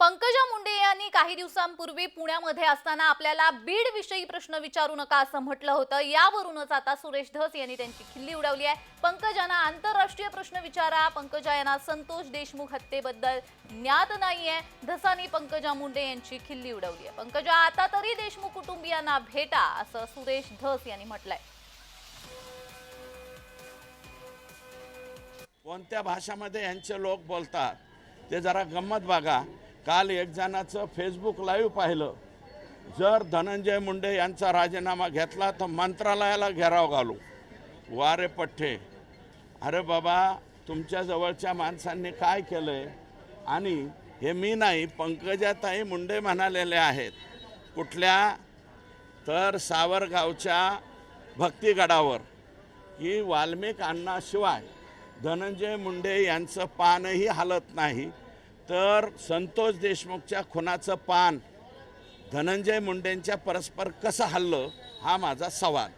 पंकजा मुंडे यांनी काही दिवसांपूर्वी पुण्यामध्ये असताना आपल्याला बीड विषयी प्रश्न विचारू नका असं म्हटलं होतं. यावरूनच आता सुरेश धस यांनी त्यांची खिल्ली उडवली आहे. पंकजांना आंतरराष्ट्रीय प्रश्न विचारा. पंकजा यांना संतोष देशमुख हत्येबद्दल ज्ञात नाहीये. धसानी पंकजा मुंडे यांची खिल्ली उडवली आहे. पंकजा आता तरी देशमुख कुटुंबियांना भेटा असं सुरेश धस यांनी म्हटलंय. कोणत्या भाषामध्ये यांचे लोक बोलतात ते जरा गंमत बघा. काल एक जणाचं फेसबुक लाईव्ह पाहिलं. जर धनंजय मुंडे यांचा राजीनामा घेतला तर मंत्रालयाला घेराव घालू. वारे पठ्ठे. अरे बाबा तुमच्या जवळच्या माणसांनी काय केलं आहे आणि हे मी नाही पंकजाताई मुंडे म्हणालेले आहेत. कुठल्या? तर सावरगावच्या भक्तिगडावर. की वाल्मिक अण्णाशिवाय धनंजय मुंडे यांचं पानही हलत नाही. तर संतोष देशमुखच्या खुनाचं पान धनंजय मुंडेंच्या परस्पर कसं हल्लं हा माझा सवाल.